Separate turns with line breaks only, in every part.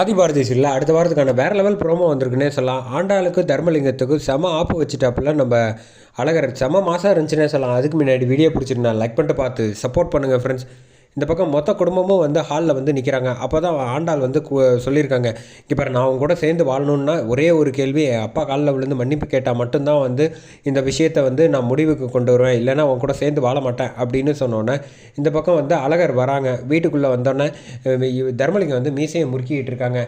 ஆதிபாரதி சில்ல இல்லை அடுத்த வாரத்துக்கான வேறு லெவல் ப்ரோமோ வந்திருக்குன்னே சொல்லலாம். ஆண்டாளுக்கு தர்மலிங்கத்துக்கு செம ஆப்பு வச்சுட்டாப்புல நம்ம அழகர். செம மாதம் இருந்துச்சுன்னே சொல்லலாம். அதுக்கு முன்னாடி வீடியோ பிடிச்சிருந்தா லைக் பண்ணிட்டு பார்த்து சப்போர்ட் பண்ணுங்கள் ஃப்ரெண்ட்ஸ் இந்த பக்கம் மொத்த குடும்பமும் வந்து ஹாலில் வந்து நிற்கிறாங்க அப்போ தான் ஆண்டாள் வந்து கு சொல்லியிருக்காங்க. இப்போ நான் அவங்க கூட சேர்ந்து வாழணுன்னா ஒரே ஒரு கேள்வி அப்பா காலில் விழுந்து மன்னிப்பு கேட்டால் மட்டும்தான் வந்து இந்த விஷயத்தை வந்து நான் முடிவுக்கு கொண்டு வருவேன். இல்லைன்னா அவங்க கூட சேர்ந்து வாழ மாட்டேன் அப்படின்னு சொன்னோன்னே இந்த பக்கம் வந்து அழகர் வராங்க. வீட்டுக்குள்ளே வந்தோடனே தர்மலிங்கம் வந்து மீசையை முறுக்கிட்டு இருக்காங்க.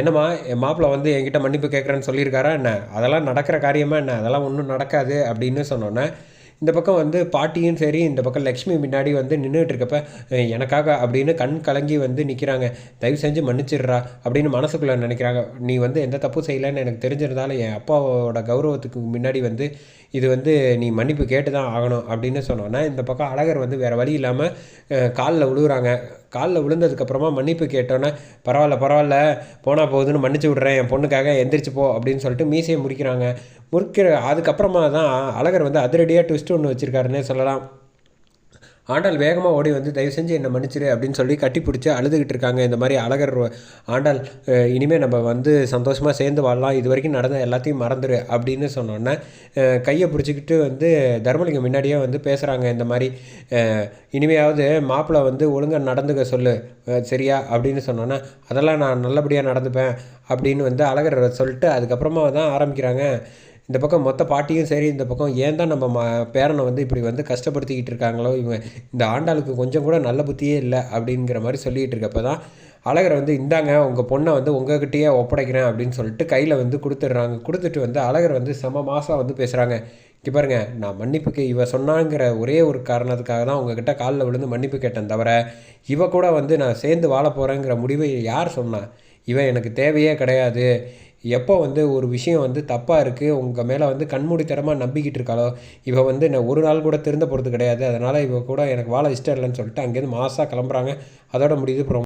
என்னம்மா என் மாப்பிள்ளை வந்து என்கிட்ட மன்னிப்பு கேட்குறேன்னு சொல்லியிருக்காரா என்ன? அதெல்லாம் நடக்கிற காரியமாக என்ன? அதெல்லாம் ஒன்றும் நடக்காது அப்படின்னு சொன்னோன்னே இந்த பக்கம் வந்து பாட்டியும் சரி இந்த பக்கம் லக்ஷ்மி முன்னாடி வந்து நின்றுட்டு இருக்கப்ப எனக்காக அப்படின்னு கண் கலங்கி வந்து நிற்கிறாங்க தயவு செஞ்சு மன்னிச்சிடுறா அப்படின்னு மனசுக்குள்ளே நினைக்கிறாங்க. நீ வந்து எந்த தப்பு செய்யலைன்னு எனக்கு தெரிஞ்சிருந்தாலும் என் அப்பாவோட கௌரவத்துக்கு முன்னாடி வந்து இது வந்து நீ மன்னிப்பு கேட்டு தான் ஆகணும் அப்படின்னு சொன்னோன்னா இந்த பக்கம் அழகர் வந்து வேறு வழி இல்லாமல் காலில் விழுகுறாங்க காலில் விழுந்ததுக்கப்புறமா மன்னிப்பு கேட்டோன்னே பரவாயில்ல பரவாயில்ல போனால் போகுதுன்னு மன்னிச்சு விட்றேன் என் பொண்ணுக்காக எந்திரிச்சு போ அப்படின்னு சொல்லிட்டு மீசையை முறிக்கிறாங்க. முறிக்கிற அதுக்கப்புறமா தான் அழகர் வந்து அதிரடியாக ட்விஸ்ட் ஒன்று வச்சுருக்காருன்னே சொல்லலாம். ஆண்டாள் வேகமாக ஓடி வந்து தயவு செஞ்சு என்னை மன்னிச்சிரு அப்படின்னு சொல்லி கட்டி பிடிச்சி அழுதுகிட்டு இருக்காங்க. இந்த மாதிரி அழகர் ஆண்டாள் இனிமேல் நம்ம வந்து சந்தோஷமாக சேர்ந்து வாழலாம். இது வரைக்கும் நடந்த எல்லாத்தையும் மறந்துடு அப்படின்னு சொன்னோன்னே கையை பிடிச்சிக்கிட்டு வந்து தர்மலிங்கம் முன்னாடியே வந்து பேசுகிறாங்க இந்த மாதிரி இனிமையாவது மாப்பிள்ளை வந்து ஒழுங்காக நடந்துக்க சொல்லு. சரியா? அப்படின்னு சொன்னோன்னே அதெல்லாம் நான் நல்லபடியாக நடந்துப்பேன் அப்படின்னு வந்து அழகர் சொல்லிட்டு அதுக்கப்புறமா தான் ஆரம்பிக்கிறாங்க. இந்த பக்கம் மொத்த பாட்டியும் சரி இந்த பக்கம் ஏன் தான் நம்ம ம பேரனை வந்து இப்படி வந்து கஷ்டப்படுத்திக்கிட்டு இருக்காங்களோ இவங்க இந்த ஆண்டாளுக்கு கொஞ்சம் கூட நல்ல புத்தியே இல்லை அப்படிங்கிற மாதிரி சொல்லிகிட்டு இருக்கப்போ தான் அழகர் வந்து இந்தாங்க உங்கள் பொண்ணை வந்து உங்ககிட்டயே ஒப்படைக்கிறேன் அப்படின்னு சொல்லிட்டு கையில் வந்து கொடுத்துட்றாங்க. கொடுத்துட்டு வந்து அழகர் வந்து செம மாதம் வந்து பேசுகிறாங்க இங்கே பாருங்க நான் மன்னிப்புக்கு இவ சொன்னாங்கிற ஒரே ஒரு காரணத்துக்காக தான் உங்ககிட்ட காலில் விழுந்து மன்னிப்பு கேட்டேன் தவிர இவ கூட வந்து நான் சேர்ந்து வாழ போகிறேங்கிற முடிவை யார் சொன்னான் இவன் எனக்கு தேவையே கிடையாது. எப்போ வந்து ஒரு விஷயம் வந்து தப்பாக இருக்குது உங்கள் மேலே வந்து கண்மூடித்தனமாக நம்பிக்கிட்டு இருக்காளோ இவள் வந்து நான் ஒரு நாள் கூட திருந்த போகிறது கிடையாது. அதனால் இவள் கூட எனக்கு வாழ இஷ்டம் இல்லைன்னு சொல்லிட்டு அங்கேருந்து மாதம் கிளம்புறாங்க. அதோட முடியுது.